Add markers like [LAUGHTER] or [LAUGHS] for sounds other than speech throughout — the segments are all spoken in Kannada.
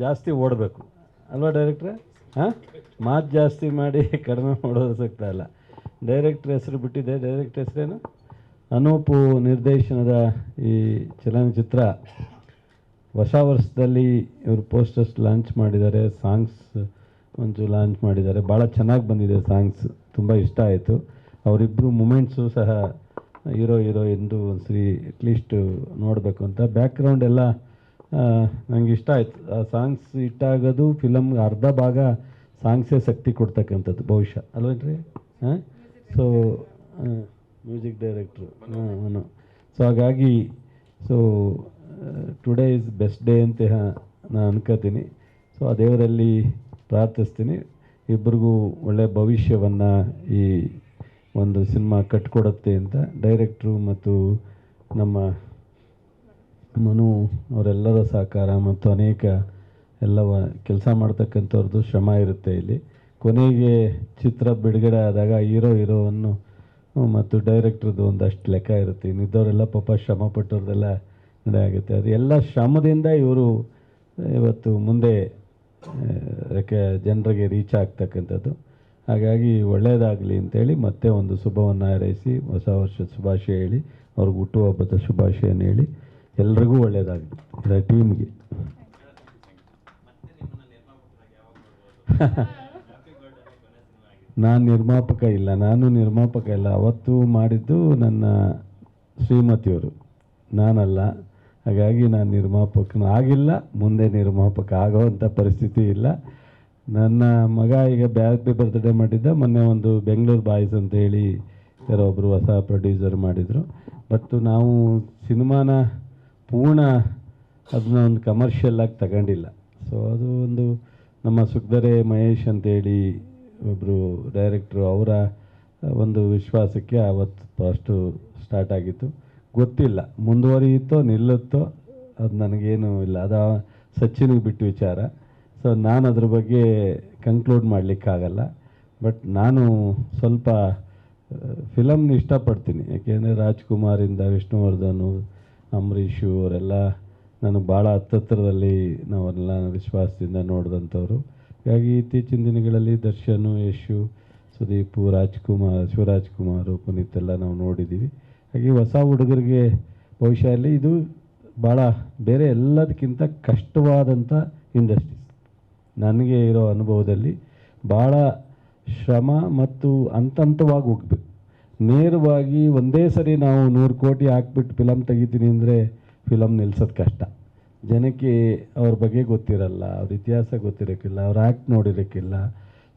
ಜಾಸ್ತಿ ಓಡಬೇಕು. ಅಲ್ವಾ ಡೈರೆಕ್ಟ್ರೆ? ಹಾಂ? ಮಾತು ಜಾಸ್ತಿ ಮಾಡಿ [LAUGHS] ಕಡಿಮೆ ಮಾಡೋದು ಸಿಗ್ತಾ ಇಲ್ಲ ಡೈರೆಕ್ಟ್ರ್ ಹೆಸರು ಬಿಟ್ಟಿದೆ. ಡೈರೆಕ್ಟ್ರ್ ಹೆಸರೇನು? ಅನೂಪು ನಿರ್ದೇಶನದ ಈ ಚಲನಚಿತ್ರ. ಹೊಸ ವರ್ಷದಲ್ಲಿ ಇವರು ಪೋಸ್ಟರ್ಸ್ ಲಾಂಚ್ ಮಾಡಿದ್ದಾರೆ. ಸಾಂಗ್ಸ್ ಒಂದು ಲಾಂಚ್ ಮಾಡಿದ್ದಾರೆ. ಭಾಳ ಚೆನ್ನಾಗಿ ಬಂದಿದೆ ಸಾಂಗ್ಸ್ ತುಂಬ ಇಷ್ಟ ಆಯಿತು. ಅವರಿಬ್ಬರು ಮೂಮೆಂಟ್ಸು ಸಹ ಹೀರೋ ಹೀರೋ ಎಂದು ಒಂದು ಸರಿ ಅಟ್ಲೀಸ್ಟ್ ನೋಡಬೇಕು ಅಂತ. ಬ್ಯಾಕ್ಗ್ರೌಂಡ್ ಎಲ್ಲ ನನಗೆ ಇಷ್ಟ ಆಯ್ತು. ಆ ಸಾಂಗ್ಸ್ ಇಟ್ಟಾಗೋದು ಫಿಲಮ್ಗೆ ಅರ್ಧ ಭಾಗ ಸಾಂಗ್ಸೇ ಶಕ್ತಿ ಕೊಡ್ತಕ್ಕಂಥದ್ದು ಬಹುಶಃ. ಅಲ್ವೇನ್ರಿ ಹಾಂ ಸೊ ಮ್ಯೂಸಿಕ್ ಡೈರೆಕ್ಟ್ರು ಹಾಂ ಅವನು ಸೊ ಹಾಗಾಗಿ so today is best day ಅಂತ ನಾನು ಅನ್ಕೋತೀನಿ. ಸೊ ಆ ದೇವರಲ್ಲಿ ಪ್ರಾರ್ಥಿಸ್ತೀನಿ. ಇಬ್ಬರಿಗೂ ಒಳ್ಳೆಯ ಭವಿಷ್ಯವನ್ನು ಈ ಒಂದು ಸಿನಿಮಾ ಕಟ್ಕೊಡುತ್ತೆ ಅಂತ. ಡೈರೆಕ್ಟ್ರು ಮತ್ತು ನಮ್ಮ ಮನು, ಅವರೆಲ್ಲರ ಸಹಕಾರ ಮತ್ತು ಅನೇಕ ಎಲ್ಲವ ಕೆಲಸ ಮಾಡ್ತಕ್ಕಂಥವ್ರದ್ದು ಶ್ರಮ ಇರುತ್ತೆ ಇಲ್ಲಿ. ಕೊನೆಗೆ ಚಿತ್ರ ಬಿಡುಗಡೆ ಆದಾಗ ಹೀರೋ, ಹೀರೋವನ್ನು ಮತ್ತು ಡೈರೆಕ್ಟ್ರದ್ದು ಒಂದಷ್ಟು ಲೆಕ್ಕ ಇರುತ್ತೆ. ಇನ್ನಿದ್ದವರೆಲ್ಲ ಪಾಪ ಶ್ರಮ ಪಟ್ಟವ್ರದ್ದೆಲ್ಲ ನಡೆ ಅದು ಎಲ್ಲ ಶ್ರಮದಿಂದ ಇವರು ಇವತ್ತು ಮುಂದೆ ಜನರಿಗೆ ರೀಚ್ ಆಗ್ತಕ್ಕಂಥದ್ದು. ಹಾಗಾಗಿ ಒಳ್ಳೆಯದಾಗಲಿ ಅಂತೇಳಿ ಮತ್ತೆ ಒಂದು ಶುಭವನ್ನು ಹಾರೈಸಿ, ಹೊಸ ವರ್ಷದ ಶುಭಾಶಯ ಹೇಳಿ, ಅವ್ರಿಗೆ ಹುಟ್ಟುಹಬ್ಬದ ಶುಭಾಶಯನ ಹೇಳಿ. ಎಲ್ರಿಗೂ ಒಳ್ಳೆಯದಾಗಲಿ ಟೀಮ್ಗೆ. [LAUGHS] ನಾನು ನಿರ್ಮಾಪಕ ಇಲ್ಲ, ನಾನು ನಿರ್ಮಾಪಕ ಇಲ್ಲ. ಅವತ್ತು ಮಾಡಿದ್ದು ನನ್ನ ಶ್ರೀಮತಿಯವರು. ನಾನಲ್ಲ. ಹಾಗಾಗಿ ನಾನು ನಿರ್ಮಾಪಕನ ಆಗಿಲ್ಲ. ಮುಂದೆ ನಿರ್ಮಾಪಕ ಆಗೋವಂಥ ಪರಿಸ್ಥಿತಿ ಇಲ್ಲ. ನನ್ನ ಮಗ ಈಗ ಬ್ಯಾಪಿ ಬರ್ತ್ಡೇ ಮಾಡಿದ್ದ. ಮೊನ್ನೆ ಒಂದು ಬೆಂಗಳೂರು ಬಾಯ್ಸ್ ಅಂತ ಹೇಳಿ ಯಾರೋ ಒಬ್ಬರು ಹೊಸ ಪ್ರೊಡ್ಯೂಸರ್ ಮಾಡಿದರು. ಬಟ್ ನಾವು ಸಿನಿಮಾನ ಪೂರ್ಣ ಅದನ್ನ ಒಂದು ಕಮರ್ಷಿಯಲ್ ಆಗಿ ತಗೊಂಡಿಲ್ಲ. ಸೊ ಅದು ಒಂದು ನಮ್ಮ ಸುಗ್ದರೆ ಮಹೇಶ್ ಅಂತೇಳಿ ಒಬ್ಬರು ಡೈರೆಕ್ಟ್ರು ಅವರ ಒಂದು ವಿಶ್ವಾಸಕ್ಕೆ ಆವತ್ತು ಫಸ್ಟು ಸ್ಟಾರ್ಟ್ ಆಗಿತ್ತು. ಗೊತ್ತಿಲ್ಲ. ಮುಂದುವರಿಯುತ್ತೋ, ನಿಲ್ಲುತ್ತೋ, ಅದು ನನಗೇನು ಇಲ್ಲ. ಅದು ಸಚಿನಿಗೆ ಬಿಟ್ಟು ವಿಚಾರ. ಸೊ ನಾನು ಅದ್ರ ಬಗ್ಗೆ ಕಂಕ್ಲೂಡ್ ಮಾಡಲಿಕ್ಕಾಗಲ್ಲ. ಬಟ್ ನಾನು ಸ್ವಲ್ಪ ಫಿಲಮ್ನ ಇಷ್ಟಪಡ್ತೀನಿ. ಯಾಕೆಂದರೆ ರಾಜ್ಕುಮಾರಿಂದ ವಿಷ್ಣುವರ್ಧನು ಅಂಬರೀಷು ಅವರೆಲ್ಲ ನನಗೆ ಭಾಳ ಹತ್ತತ್ರದಲ್ಲಿ ನಾವೆಲ್ಲ ವಿಶ್ವಾಸದಿಂದ ನೋಡಿದಂಥವ್ರು. ಹಾಗಾಗಿ ಇತ್ತೀಚಿನ ದಿನಗಳಲ್ಲಿ ದರ್ಶನು, ಯಶು, ಸುದೀಪು, ರಾಜ್ಕುಮಾರ್, ಶಿವರಾಜ್ಕುಮಾರು, ಪುನೀತ್ ಎಲ್ಲ ನಾವು ನೋಡಿದ್ದೀವಿ. ಹಾಗೆ ಹೊಸ ಹುಡುಗರಿಗೆ ಬಹುಶಃ ಅಲ್ಲಿ ಇದು ಭಾಳ ಬೇರೆ ಎಲ್ಲದಕ್ಕಿಂತ ಕಷ್ಟವಾದಂಥ ಇಂಡಸ್ಟ್ರೀಸ್ ನನಗೆ ಇರೋ ಅನುಭವದಲ್ಲಿ ಭಾಳ ಶ್ರಮ ಮತ್ತು ಹಂತವಾಗಿ ಹೋಗ್ಬೇಕು. ನೇರವಾಗಿ ಒಂದೇ ಸರಿ ನಾವು ನೂರು ಕೋಟಿ ಹಾಕ್ಬಿಟ್ಟು ಫಿಲಮ್ ತೆಗಿತೀನಿ ಅಂದರೆ ಫಿಲಮ್ ನಿಲ್ಸೋದು ಕಷ್ಟ. ಜನಕ್ಕೆ ಅವ್ರ ಬಗ್ಗೆ ಗೊತ್ತಿರಲ್ಲ, ಅವ್ರ ಇತಿಹಾಸ ಗೊತ್ತಿರೋಕ್ಕಿಲ್ಲ, ಅವ್ರ ಆ್ಯಕ್ಟ್ ನೋಡಿರೋಕ್ಕಿಲ್ಲ.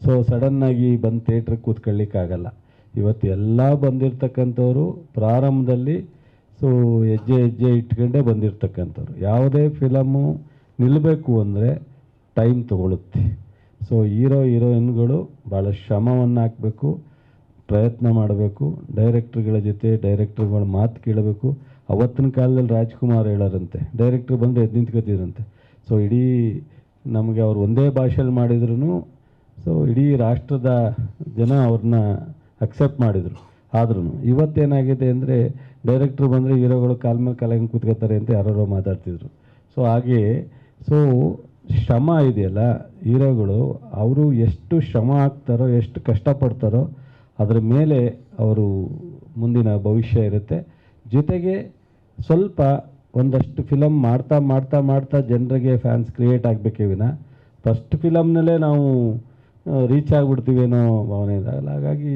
ಸೊ ಸಡನ್ನಾಗಿ ಬಂದು ಥಿಯೇಟ್ರಿಗೆ ಕೂತ್ಕೊಳ್ಳಿಕ್ಕಾಗಲ್ಲ. ಇವತ್ತು ಎಲ್ಲ ಬಂದಿರತಕ್ಕಂಥವ್ರು ಪ್ರಾರಂಭದಲ್ಲಿ ಸೊ ಹೆಜ್ಜೆ ಹೆಜ್ಜೆ ಇಟ್ಕೊಂಡೇ ಬಂದಿರತಕ್ಕಂಥವ್ರು. ಯಾವುದೇ ಫಿಲಮು ನಿಲ್ಲಬೇಕು ಅಂದರೆ ಟೈಮ್ ತಗೊಳುತ್ತೆ. ಸೊ ಹೀರೋ, ಹೀರೋಯಿನ್ಗಳು ಭಾಳ ಶ್ರಮವನ್ನು ಹಾಕಬೇಕು. ಪ್ರಯತ್ನ ಮಾಡಬೇಕು, ಡೈರೆಕ್ಟ್ರ್ಗಳ ಜೊತೆ ಡೈರೆಕ್ಟ್ರುಗಳ ಮಾತು ಕೇಳಬೇಕು. ಅವತ್ತಿನ ಕಾಲದಲ್ಲಿ ರಾಜ್ಕುಮಾರ್ ಹೇಳಾರಂತೆ, ಡೈರೆಕ್ಟ್ರ್ ಬಂದು ಎದ್ದು ನಿಂತ್ಕೋತಿದ್ರಂತೆ ಸೊ ಇಡೀ ನಮಗೆ ಅವ್ರು ಒಂದೇ ಭಾಷೆಯಲ್ಲಿ ಮಾಡಿದ್ರು ಸೊ ಇಡೀ ರಾಷ್ಟ್ರದ ಜನ ಅವ್ರನ್ನ ಅಕ್ಸೆಪ್ಟ್ ಮಾಡಿದರು ಆದ್ರೂ ಇವತ್ತೇನಾಗಿದೆ ಅಂದರೆ, ಡೈರೆಕ್ಟ್ರು ಬಂದರೆ ಹೀರೋಗಳು ಕಾಲ ಮೇಲೆ ಕಾಲಂಗೆ ಕೂತ್ಕೋತಾರೆ ಅಂತ ಯಾರೋ ಮಾತಾಡ್ತಿದ್ರು. ಸೊ ಹಾಗೆ ಸೊ ಶ್ರಮ ಇದೆಯಲ್ಲ, ಹೀರೋಗಳು, ಅವರು ಎಷ್ಟು ಶ್ರಮ ಹಾಕ್ತಾರೋ, ಎಷ್ಟು ಕಷ್ಟಪಡ್ತಾರೋ ಅದರ ಮೇಲೆ ಅವರು ಮುಂದಿನ ಭವಿಷ್ಯ ಇರುತ್ತೆ. ಜೊತೆಗೆ ಸ್ವಲ್ಪ ಒಂದಷ್ಟು ಫಿಲಮ್ ಮಾಡ್ತಾ ಮಾಡ್ತಾ ಮಾಡ್ತಾ ಜನರಿಗೆ ಫ್ಯಾನ್ಸ್ ಕ್ರಿಯೇಟ್ ಆಗಬೇಕೇ ವಿನ. ಫಸ್ಟ್ ಫಿಲಮ್ನಲ್ಲೇ ನಾವು ರೀಚ್ ಆಗಿಬಿಡ್ತೀವೇನೋ ಭಾವನೆ ಇದಾಗಲ್ಲ. ಹಾಗಾಗಿ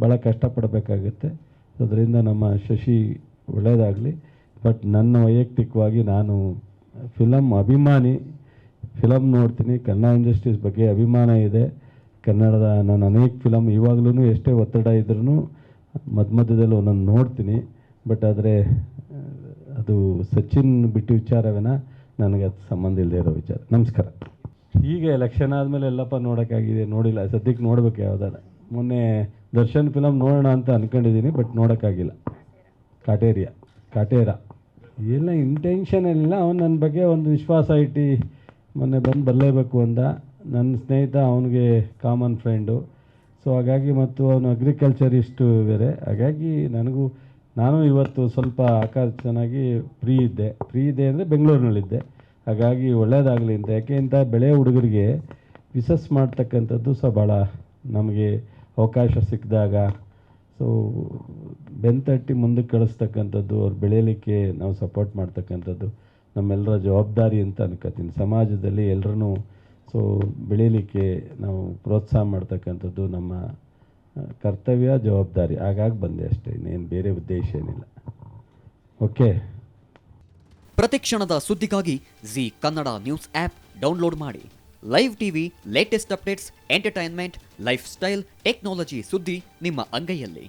ಭಾಳ ಕಷ್ಟಪಡಬೇಕಾಗುತ್ತೆ. ಅದರಿಂದ ನಮ್ಮ ಶಶಿ ಒಳ್ಳೆಯದಾಗಲಿ ಬಟ್ ನನ್ನ ವೈಯಕ್ತಿಕವಾಗಿ ನಾನು ಫಿಲಮ್ ಅಭಿಮಾನಿ ಫಿಲಮ್ ನೋಡ್ತೀನಿ. ಕನ್ನಡ ಇಂಡಸ್ಟ್ರೀಸ್ ಬಗ್ಗೆ ಅಭಿಮಾನ ಇದೆ. ಕನ್ನಡದ ನಾನು ಅನೇಕ ಫಿಲಮ್ ಇವಾಗಲೂ ಎಷ್ಟೇ ಒತ್ತಡ ಇದ್ರೂ ಮಧ್ಯ ಮಧ್ಯದಲ್ಲಿ ಒಂದೊಂದು ನೋಡ್ತೀನಿ. ಬಟ್ ಆದರೆ, ಅದು ಸಚಿನ್ ಬಿಟ್ಟು ವಿಚಾರವೇನ? ನನಗೆ ಅದು ಸಂಬಂಧ ಇಲ್ಲದೆ ಇರೋ ವಿಚಾರ. ನಮಸ್ಕಾರ. ಈಗ ಎಲೆಕ್ಷನ್ ಆದಮೇಲೆ ಎಲ್ಲಪ್ಪ ನೋಡೋಕ್ಕಾಗಿದೆ? ನೋಡಿಲ್ಲ. ಸದ್ಯಕ್ಕೆ ನೋಡ್ಬೇಕು ಯಾವ್ದಾರ. ಮೊನ್ನೆ ದರ್ಶನ್ ಫಿಲಮ್ ನೋಡೋಣ ಅಂತ ಅಂದ್ಕೊಂಡಿದ್ದೀನಿ ಬಟ್ ನೋಡೋಕ್ಕಾಗಿಲ್ಲ. ಕಾಟೇರಿಯ. ಕಾಟೇರ. ಎಲ್ಲ ಇಂಟೆನ್ಷನ್ ಏನಿಲ್ಲ ಅವನು ನನ್ನ ಬಗ್ಗೆ ಒಂದು ವಿಶ್ವಾಸ ಇಟ್ಟು ಮೊನ್ನೆ ಬಂದು ಬರಲೇಬೇಕು ಅಂದ. ನನ್ನ ಸ್ನೇಹಿತ ಅವನಿಗೆ ಕಾಮನ್ ಫ್ರೆಂಡು ಸೊ ಹಾಗಾಗಿ ಮತ್ತು ಅವನು ಅಗ್ರಿಕಲ್ಚರಿಸ್ಟು ಬೇರೆ. ಹಾಗಾಗಿ ನನಗೂ, ನಾನು ಇವತ್ತು ಸ್ವಲ್ಪ ಆಕಾಶ ಚೆನ್ನಾಗಿ ಫ್ರೀ ಇದ್ದೆ. ಫ್ರೀ ಇದೆ ಅಂದರೆ ಬೆಂಗಳೂರಿನಲ್ಲಿದ್ದೆ. ಹಾಗಾಗಿ ಒಳ್ಳೆಯದಾಗಲಿ ಅಂತ. ಯಾಕೆ ಇಂಥ ಬೆಳೆ ಹುಡುಗರಿಗೆ ವಿಸಸ್ ಮಾಡ್ತಕ್ಕಂಥದ್ದು ಸಹ ಭಾಳ ನಮಗೆ ಅವಕಾಶ ಸಿಕ್ಕಿದಾಗ. ಸೊ ಬೆನ್ತಟ್ಟಿ ಮುಂದಕ್ಕೆ ಕಳಿಸ್ತಕ್ಕಂಥದ್ದು, ಅವ್ರು ಬೆಳೆಯಲಿಕ್ಕೆ ನಾವು ಸಪೋರ್ಟ್ ಮಾಡ್ತಕ್ಕಂಥದ್ದು, ನಮ್ಮೆಲ್ಲರ ಜವಾಬ್ದಾರಿ ಅಂತ ಅನ್ಕೋತೀನಿ. ಸಮಾಜದಲ್ಲಿ ಎಲ್ಲರೂ ಸೊ ಬೆಳೀಲಿಕ್ಕೆ ನಾವು ಪ್ರೋತ್ಸಾಹ ಮಾಡ್ತಕ್ಕಂಥದ್ದು ನಮ್ಮ ಕರ್ತವ್ಯ, ಜವಾಬ್ದಾರಿ. ಆಗಾಗಿ ಬಂದೆ ಅಷ್ಟೇ. ಇನ್ನೇನು ಬೇರೆ ಉದ್ದೇಶ ಏನಿಲ್ಲ. ಓಕೆ. ಪ್ರತಿ ಕ್ಷಣದ ಸುದ್ದಿಗಾಗಿ Zee Kannada news app download ಮಾಡಿ. Live TV latest updates entertainment life style technology ಸುದ್ದಿ ನಿಮ್ಮ ಅಂಗೈಯಲ್ಲಿ.